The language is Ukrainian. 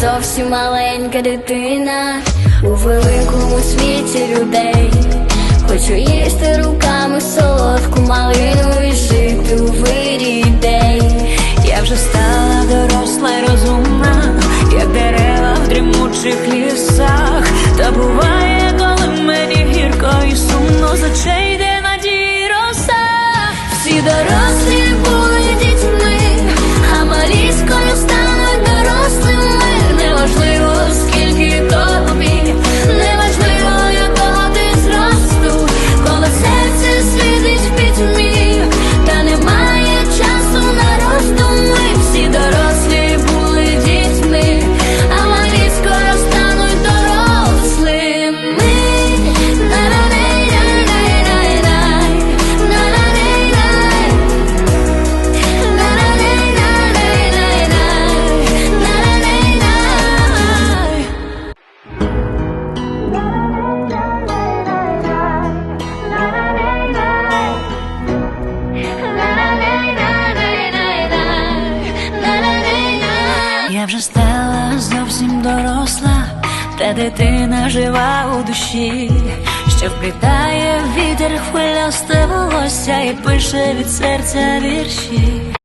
зовсім маленька дитина у великому світі людей. Хочу їсти руками солодку малину і жити у вирі ідей. Я вже стала доросла й розумна, як дерева в дрімучих лісах. Та буває, коли мені гірко і сумно з очей йде надії роса. Всі дорослі вже стала зовсім доросла, та дитина жива у душі, що вплітає вітер хвилясте волосся і пише від серця вірші.